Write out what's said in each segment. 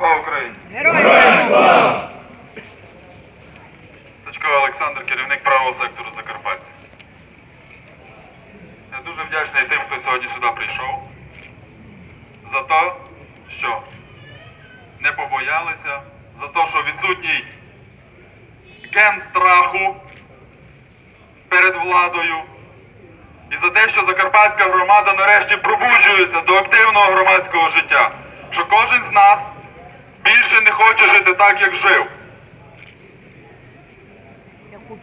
Слава Україні! Героям слава! Сачко Олександр, керівник правого сектору Закарпаття. Я дуже вдячний тим, хто сьогодні сюди прийшов. За те, що не побоялися, за те, що відсутній ген страху перед владою. І за те, що Закарпатська громада нарешті пробуджується до активного громадського життя. Що кожен з нас хоче жити так, як жив.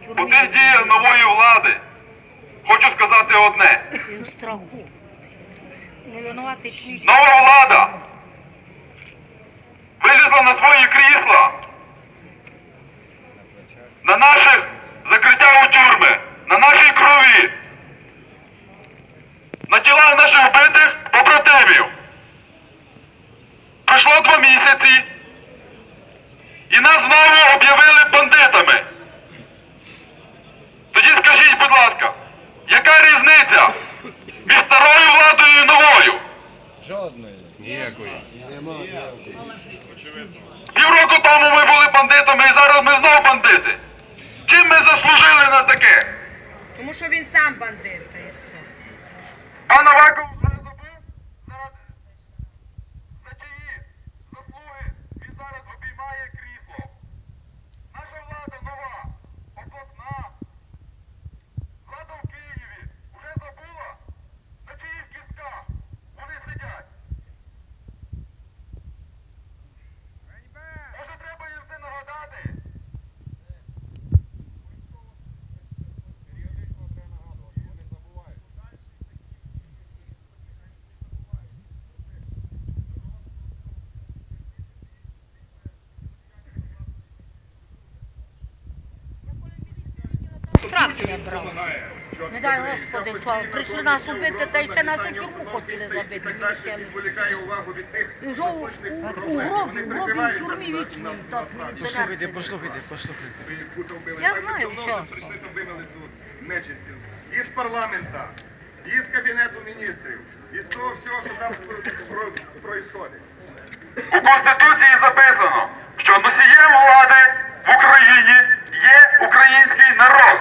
У тих діях нової влади. Хочу сказати одне. Нова влада вилізла на свої крісла, на наших закриття у тюрми, на нашій крові, на тілах наших вбитих побратимів. Пройшло два місяці, і нас знову об'явили бандитами. Тоді скажіть, будь ласка, яка різниця між старою владою і новою? Жодної. Ніякої. Півроку тому ми були бандитами і зараз ми знов бандити. Чим ми заслужили на таке? Тому що він сам бандит. А Новаков страх я брав. Не дай Господи, що прийшли нас убити, та й ще нас у тюрму хотіли забити. увагу від тих, І вже у, у, у гробі, в тюрмі вічні, так міліціонер. Послухайте, послухайте. Я знаю, що. вже прийшли, то вивели тут нечисті. І парламента, і з кабінету міністрів, і з того всього, що там проїсходить. У Конституції записано, що носієм влади в Україні є український народ.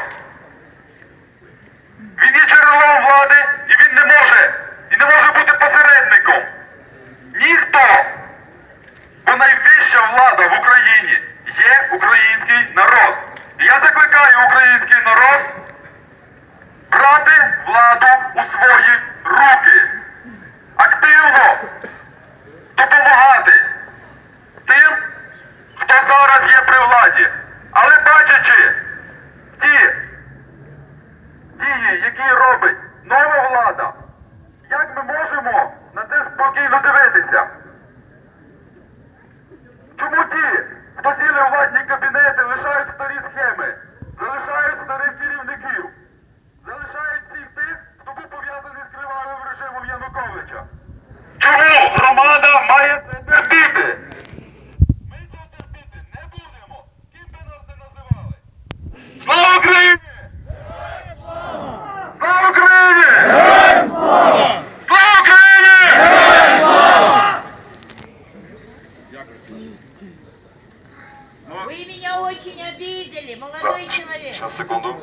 Він є джерелом влади і він не може, і не може бути посередником. Ніхто. Бо найвища влада Україні є український народ. І я закликаю український народ брати владу у свої руки. Активно допомагати тим, хто зараз є при владі. Але бачачи ті дії, які робить нова влада, як ми можемо на це спокійно дивитися? idea. Вы меня очень обидели, молодой человек. Сейчас, секунду.